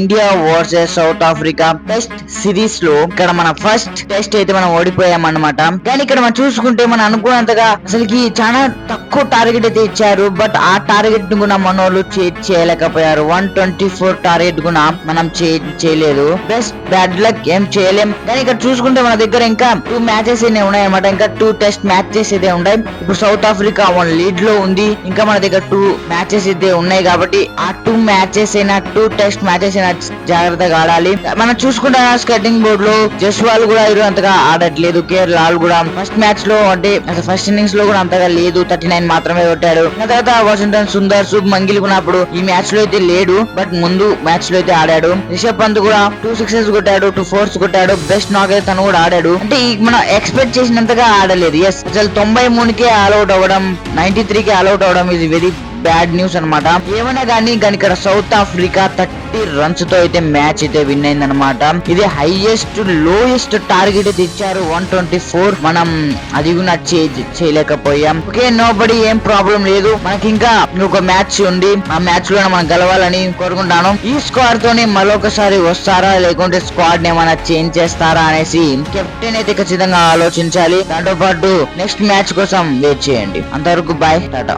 India versus South Africa test సిరీస్లో ఇక్కడ మన ఫస్ట్ టెస్ట్ అయితే మనం ఓడిపోయామన్నమాట. కానీ ఇక్కడ మనం చూసుకుంటే మనం అనుకున్నంతగా అసలుకి చాలా తక్కువ టార్గెట్ అయితే ఇచ్చారు. బట్ ఆ టార్గెట్ను కూడా మన వాళ్ళు చేయలేకపోయారు. వన్ ట్వంటీ ఫోర్ టార్గెట్ కూడా మనం చేయలేదు. బెస్ట్ బ్యాడ్ లక్ ఏం చేయలేం. కానీ ఇక్కడ చూసుకుంటే మన దగ్గర ఇంకా టూ మ్యాచెస్ అయితే ఉన్నాయి అన్నమాట ఇంకా టూ టెస్ట్ మ్యాచెస్ అయితే ఉన్నాయి. ఇప్పుడు సౌత్ ఆఫ్రికా వన్ లీడ్లో ఉంది. ఇంకా మన దగ్గర టూ మ్యాచెస్ అయితే ఉన్నాయి కాబట్టి ఆ టూ మ్యాచెస్ అయినా టూ టెస్ట్ మ్యాచెస్ చేసిన జాగ్రత్తగా ఆడాలి. మనం చూసుకుంటే స్కెటింగ్ బోర్డ్లో జస్వాల్ కూడా ఈరోజు అంతగా ఆడట్లేదు. కేర్ లాల్ కూడా ఫస్ట్ మ్యాచ్లో అంటే ఫస్ట్ ఇన్నింగ్స్లో కూడా అంతగా లేదు. థర్టీ నైన్ మాత్రమే కొట్టాడు. తర్వాత వాషింగ్టన్ సుందర్ సుబ్ మంగిల్ కొన్నప్పుడు ఈ మ్యాచ్లో అయితే లేడు. బట్ ముందు మ్యాచ్లో అయితే ఆడాడు. రిషబ్ పంత్ కూడా టూ సిక్సెస్ కొట్టాడు టూ ఫోర్స్ కొట్టాడు. బెస్ట్ నాక్ అయితే తను కూడా ఆడాడు. అంటే ఈ మనం ఎక్స్పెక్ట్ చేసినంతగా ఆడలేదు. ఎస్ అసలు తొంభై మూడుకే ఆల్అౌట్ అవ్వడం నైన్టీ త్రీకి ఆల్అౌట్ అవ్వడం ఇది వెరీ బ్యాడ్ న్యూస్ అన్నమాట. ఏమైనా కానీ కానీ ఇక్కడ సౌత్ ఆఫ్రికా థర్టీ రన్స్తో అయితే మ్యాచ్ అయితే విన్ అయింది అనమాట ఇది హైయెస్ట్ లోయెస్ట్ టార్గెట్ అయితే ఇచ్చారు వన్ ట్వంటీ ఫోర్. మనం అది కూడా చేయలేకపోయాం. ఓకే నో బడి ఏం ప్రాబ్లం లేదు. మనకి ఇంకా ఒక మ్యాచ్ ఉంది. ఆ మ్యాచ్లో మనం గెలవాలని కోరుకుంటాను. ఈ స్క్వాడ్ తోనే మరొకసారి వస్తారా? లేకుంటే స్క్వాడ్ని ఏమైనా చేంజ్ చేస్తారా అనేసి కెప్టెన్ అయితే ఖచ్చితంగా ఆలోచించాలి. దాంతో పాటు నెక్స్ట్ మ్యాచ్ కోసం వెయిట్ చేయండి. అంతవరకు బాయ్ టాటా.